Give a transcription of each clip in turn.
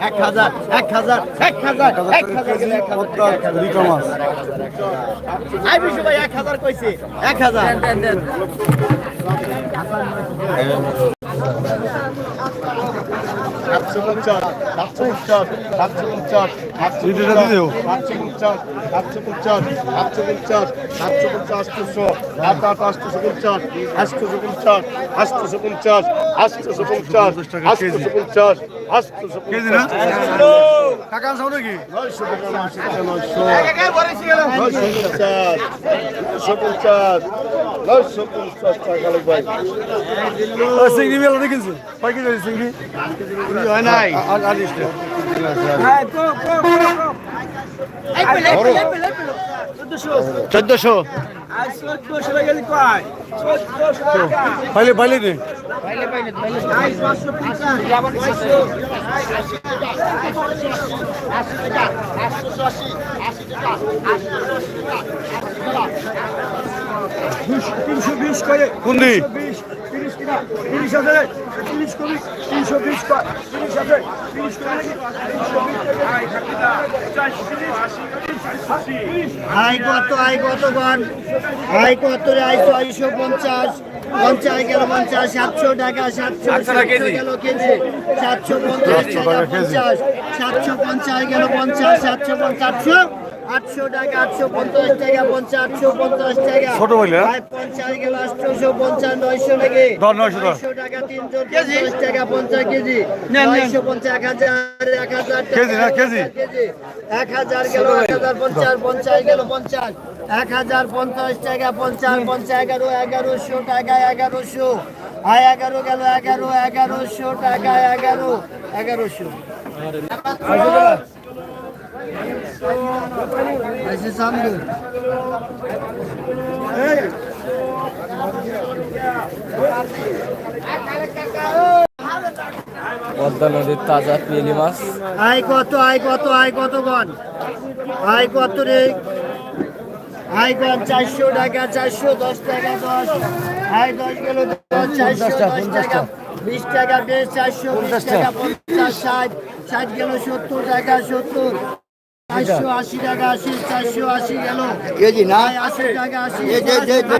এক হাজার এক হাজার এক হাজার এক হাজার এক হাজার কইছে এক হাজার সাতশো পঞ্চাশ সাতশো পঞ্চাশ সাতশো পঞ্চাশ সাতশো পঞ্চাশ সাতশো পঞ্চাশ সাতশো পঞ্চাশ সাতশো পঞ্চাশ আটশোশো আট আট আটশোশো পঞ্চাশ আটশোশো পঞ্চাশ আটশোশো পঞ্চাশ আটশোশো পঞ্চাশ আটশোশো পঞ্চাশ না পঞ্চাশ কাকা আনসাও নাকি নয়শো টাকা নয়শো টাকা নয়শো পঞ্চাশ নয়শো পঞ্চাশ নয়শো পঞ্চাশ টাকা লাগবে চিংড়ি মেলা কেজি হয়েছে চিংড়ি হয় নাই চোদ্দশো পাইলে পাইলে করে কোন দি বিশ তিরিশ কিনা তিরিশ হাজারে করি তিনশো বিশ তিরিশ হাজার তিরিশ করে আই কত আই কত গণ আই কত রে আই ছয়শো পঞ্চাশ। পঞ্চাশ গেল পঞ্চাশ সাতশো টাকা সাতশো সাতশো গেল কেজি। সাতশো পঞ্চাশ সাতশো পঞ্চাশ গেল পঞ্চাশ সাতশো পঞ্চাশশো আটশো টাকা আটশো পঞ্চাশ টাকা পঞ্চাশ আটশো পঞ্চাশ টাকা। ছোট বইলে, হ্যাঁ? পঞ্চাশ গেল আটশোশো পঞ্চাশ নয়শো ধর, নয়শো টাকা তিনশো পঞ্চাশ টাকা পঞ্চাশ কেজি। নয়শো পঞ্চাশ এক হাজার এক হাজার টাকা, কেজি না, কেজি? কেজি। এক হাজার গেল এক হাজার পঞ্চাশ পঞ্চাশ গেল পঞ্চাশ। এক হাজার পঞ্চাশ টাকা পঞ্চাশ পঞ্চাশ এগারো এগারোশো টাকা এগারোশো। আয় এগারো গেল এগারো এগারোশো টাকা এগারো এগারোশো। ऐसे सामने পদ্মা নদীর তাজা পিয়েলি মাছ আয় কত আয় কত আয় কত গণ আয় কত রে আয় গণ চারশো টাকা চারশো দশ টাকা দশ আয় দশ গেল দশ চারশো দশ টাকা বিশ টাকা বেশ চারশো বিশ টাকা পঞ্চাশ ষাট ষাট গেল সত্তর টাকা সত্তর চারশো আশি টাকা আশি চারশো আশি গেল। কেজি না আশি টাকা আশি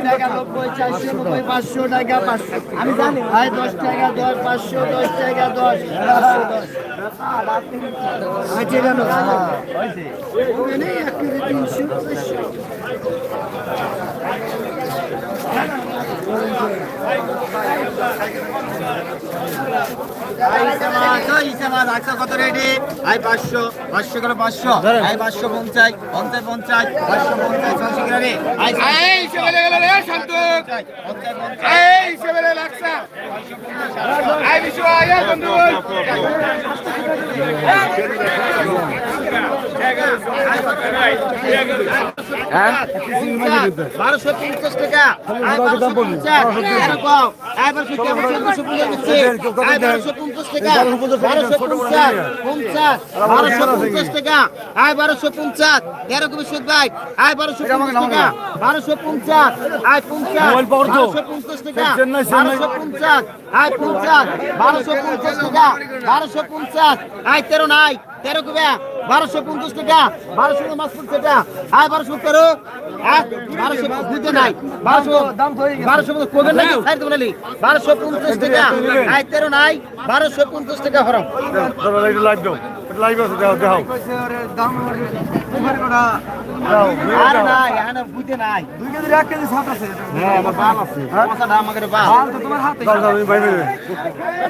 টাকা নব্বই চারশো নব্বই পাঁচশো টাকা পাঁচশো। আমি জানি। আয় দশ টাকা দশ পাঁচশো দশ টাকা দশ পাঁচশো দশ। আছে কেন এক কেজি তিনশো চারশো। কত রেডি? আই পাঁচশো পাঁচশো করে পাঁচশো। আই পাঁচশো পঞ্চাশ পঞ্চাশ পঞ্চাশ পাঁচশো পঞ্চাশ ছয়শো করে রে। আই পঞ্চাশ টাকা আই বারোশো পঞ্চাশ টাকা পঞ্চাশ বারোশো পঞ্চাশ বারোশো পঞ্চাশ সুদ ভাই আই বারোশো টাকা বারোশো পঞ্চাশ আই পঞ্চাশ। বারোশো পঞ্চাশ টাকা। বারোশো পঞ্চাশ আই পঞ্চাশ বারোশো পঞ্চাশ টাকা বারোশো পঞ্চাশ আই তেরো নাই তেরো কবে বারোশো পঞ্চাশ টাকা বারোশো মাস পঞ্চাশ টাকা আয় বারোশো তেরো আয় বারোশো বুঝতে নাই। বারোশো বারোশো কবে নাই সাইড দেবো নালি বারোশো পঞ্চাশ টাকা আয় তেরো নাই বারোশো পঞ্চাশ টাকা হরম। দাদা একটু লাইভ দাও একটু লাইভ আছে দাও দাও দাও আর নাই আর বুঝতে নাই। দুই কেজি এক কেজি সাত আছে হ্যাঁ আমার বাপ আছে। আমার দাম আমাকে বাপ হাল তো তোমার হাতে। যাও যাও ভাই ভাই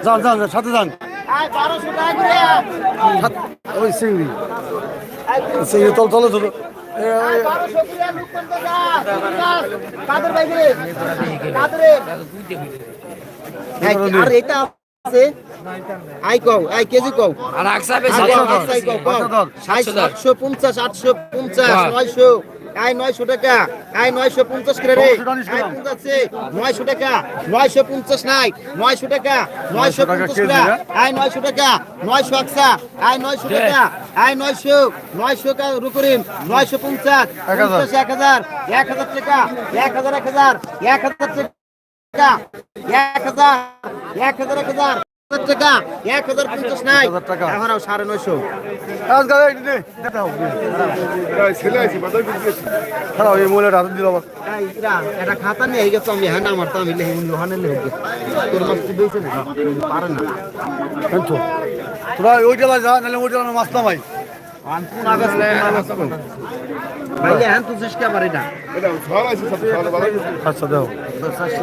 যান যান যান, সাথে যান। ওই চিংড়ি। চিংড়ি তল তলে আর এটা আছে। আই কও আই কেজি কও। আর সাতশো পঞ্চাশ আটশো পঞ্চাশ নয়শো। আয় নয়শো টাকা আয় নয়শো পঞ্চাশ করে রে। নয়শো টাকা নয়শো পঞ্চাশ নাই। নয়শো টাকা নয়শো পঞ্চাশ টাকা না? আয় নয়শো টাকা নয়শো একশা আয় নয়শো টাকা আয় নয়শো নয়শো রুকুরিন নয়শো পঞ্চাশ পঞ্চাশ এক হাজার এক হাজার টাকা এক হাজার এক হাজার এক হাজার টাকা এক হাজার এক হাজার এক হাজার। টাকা। এক হাজার পঞ্চাশ নাই। এখনও সাড়ে নয়শো। নে, এটা খাতা নিয়ে গেছে আমি হ্যাঁ আমার তো আমি লেহে লোহানে লেহে তোর মাছ তো দিয়েছে না পারে না। তোরা ওই জেলায় যা নাহলে ওই জেলায় মাছ কোন আগস্ট ভাইলে হ্যাঁ তুই চেষ্টা পারি না। আচ্ছা দাও। চারশো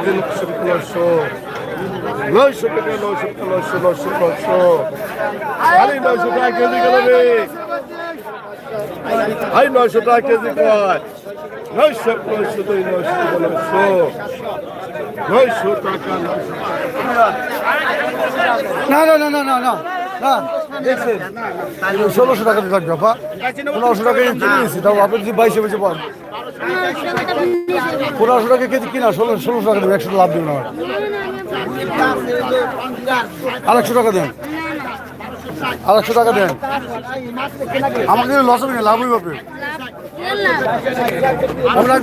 নয়শো টাকা নয়শো নয়শো টাকা নয়শো টাকা, নয়শো নয়শো নয়শো খালি নয়শো টাকা কেজি গেল রে। আই নয়শো টাকা কেজি কয়? নয়শো নয়শো দুই, নয়শো নয়শো। নয়শো টাকা, নয়শো না না না না না না। দেখছেন ষোলোশো টাকা থাকবে আপা পনেরোশো টাকা কিনে নিয়েছি, তাও আপনি যদি বাইশে বেশি পান। পনেরোশো টাকা কেজি কিনা, ষোলো ষোলোশো টাকা দেবেন একশো লাভ দেবেন আমার আর টাকা দেন। আর টাকা দেন। আমাকে লস হবে না, লাভ হবে আমরা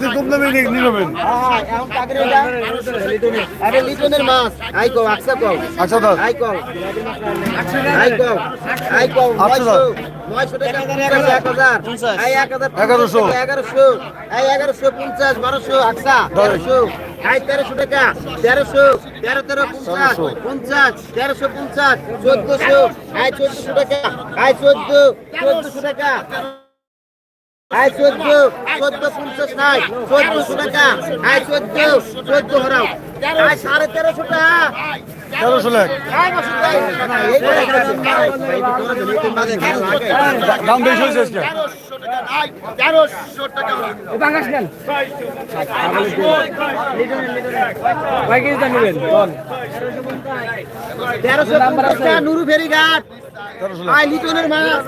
আরে লিটনের মাছ। আই কও আকসা কও। আচ্ছা দাদা আই কও। আই কও। আই কও আটশো নয়শো। টাকা। টাকা এক হাজার। আই এক হাজার এগারোশো। এগারোশো। আই এগারোশো পঞ্চাশ বারোশো। আকসা তেরোশো। আই তেরোশো টাকা তেরোশো। তেরো তেরো পঞ্চাশ। পঞ্চাশ তেরোশো পঞ্চাশ। চোদ্দশো। আই চোদ্দশো টাকা আই চোদ্দ। চোদ্দশো টাকা। আই চোদ্দ চোদ্দ পঞ্চাশ নাই চোদ্দশো টাকা। আই চোদ্দ চোদ্দ হরাও। আই সাড়ে তেরোশো টাকা। তেরোশো লাখ। দাম বেশি হয়েছে আজকে। তেরোশো টাকা নুরু ফেরি ঘাট। লিটনের মাছ।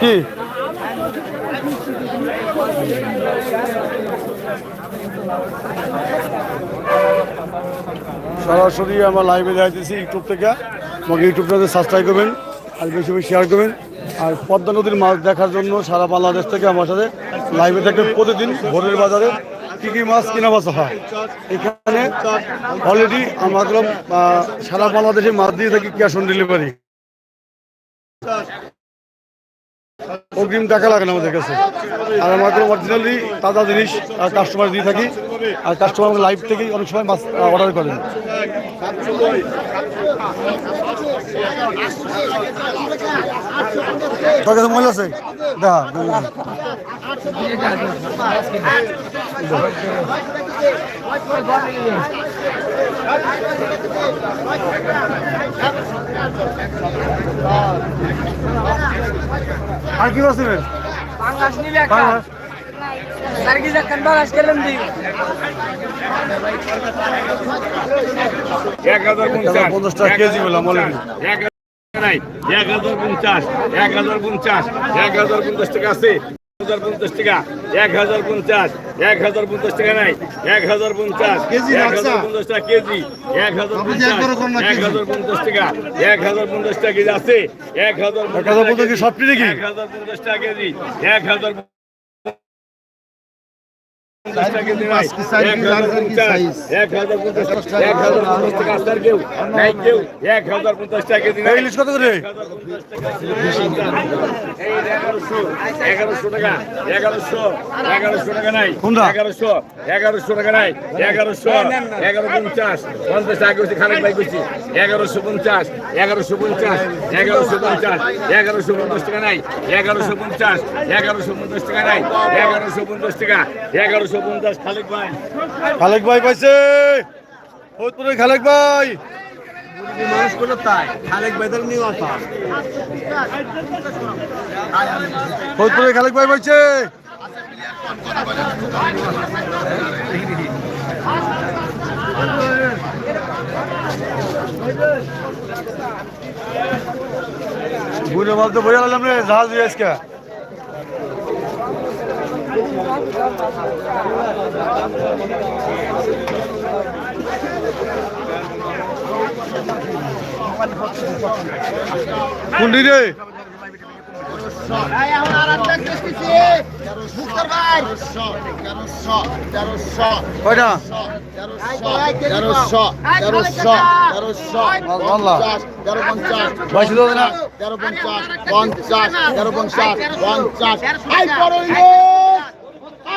কি? সরাসরি আমার লাইভে যাইতেছি ইউটিউব থেকে। আমাকে ইউটিউবটাতে সাবস্ক্রাইব করবেন, আর বেশি বেশি শেয়ার করবেন। আর পদ্মা নদীর মাছ দেখার জন্য সারা বাংলাদেশ থেকে আমার সাথে লাইভে থাকে প্রতিদিন ভোরের বাজারে। কী কী মাছ কেনা বাসা হয়? এখানে অলরেডি আমরা সারা বাংলাদেশে মাছ দিয়ে থাকি ক্যাশ অন ডেলিভারি অগ্রিম টাকা লাগে না আমাদের কাছে। আর আমরা কোনো অরিজিনালি তাজা জিনিস আর কাস্টমার দিয়ে থাকি। আর কাস্টমার আমাদের লাইভ থেকেই অনেক সময় মাছ অর্ডার করেন। মহিলা আছে? আর কি নেবেন পাঙ্গাস নিলে একটা। সার্গি যাচ্ছেন বাগাস গেলেন দি এক হাজার পঞ্চাশ। টাকা কেজি বললাম এক হাজার পঞ্চাশ। এক হাজার পঞ্চাশ। এক হাজার পঞ্চাশ টাকা আছে। হাজার পঞ্চাশ টাকা এক হাজার পঞ্চাশ এক হাজার পঞ্চাশ টাকা নাই এক হাজার পঞ্চাশ কেজি এক হাজার পঞ্চাশ টাকা কেজি এক হাজার এক হাজার পঞ্চাশ টাকা এক হাজার পঞ্চাশ টাকা কেজি আছে এক হাজার পঞ্চাশ টাকা কেজি এক হাজার ইলিশ কত করে? এগারোশো টাকা এগারোশো এগারোশো টাকা নাই? এগারোশো এগারোশো টাকা নাই এগারোশো এগারো পঞ্চাশ পঞ্চাশ টাকা করছি খালেক ভাই করছি এগারোশো পঞ্চাশ এগারোশো পঞ্চাশ এগারোশো পঞ্চাশ এগারোশো পঞ্চাশ টাকা নাই এগারোশো পঞ্চাশ এগারোশো পঞ্চাশ টাকা নাই এগারোশো পঞ্চাশ টাকা এগারোশো পঞ্চাশ খালেক ভাই। খালেক ভাই পাইছে। ফরিদপুরের খালেক ভাই। মানুষ করল তাই। খালেক নিয়ে ফরিদপুরে ভাই বলছে বুঝে বলতে বোঝা গেলাম রে জাহাজ আজকে। কোনটি রে কয়টা তেরোশো তেরোশো তেরোশো তেরো পঞ্চাশ বাইশে না তেরো পঞ্চাশ পঞ্চাশ তেরো পঞ্চাশ পঞ্চাশ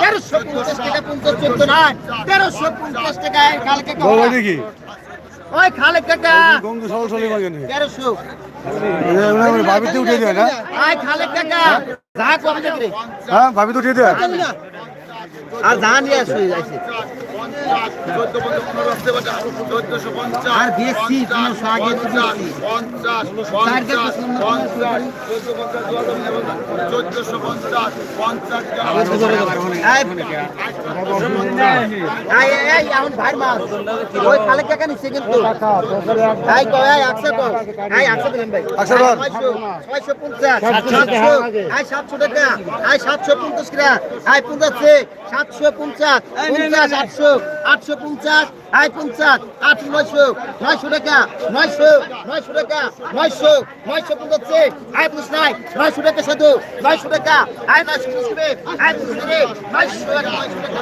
তেরোশো পঞ্চাশ টাকা পঞ্চাশ চোদ্দ নয় তেরোশো পঞ্চাশ টাকায় কালকে ওই খালে কাকা গঙ্গু সরল সরল মাগেন 1300 ভাবিতে উঠে দেয় যা নিয়ে আসুই চোদ্দ পঞ্চাশ পনেরো আসতে পারে চোদ্দশো পঞ্চাশ পঞ্চাশ পঞ্চাশ পঞ্চাশ পঞ্চাশ চোদ্দ পঞ্চাশ চোদ্দশো পঞ্চাশ পঞ্চাশ সাতশো পঞ্চাশ পঞ্চাশ আটশো আটশো পঞ্চাশ আয় পঞ্চাশ আট নয়শো নয়শো টাকা নয়শো নয়শো টাকা নয়শো নয়শো পঞ্চাশে। আয় পঞ্চাশ নাই নয়শো টাকা শুধু নয়শো টাকা। আয় নয়শো করে আয় করে নয়শো নয়শো টাকা।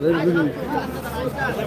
হ্যাঁ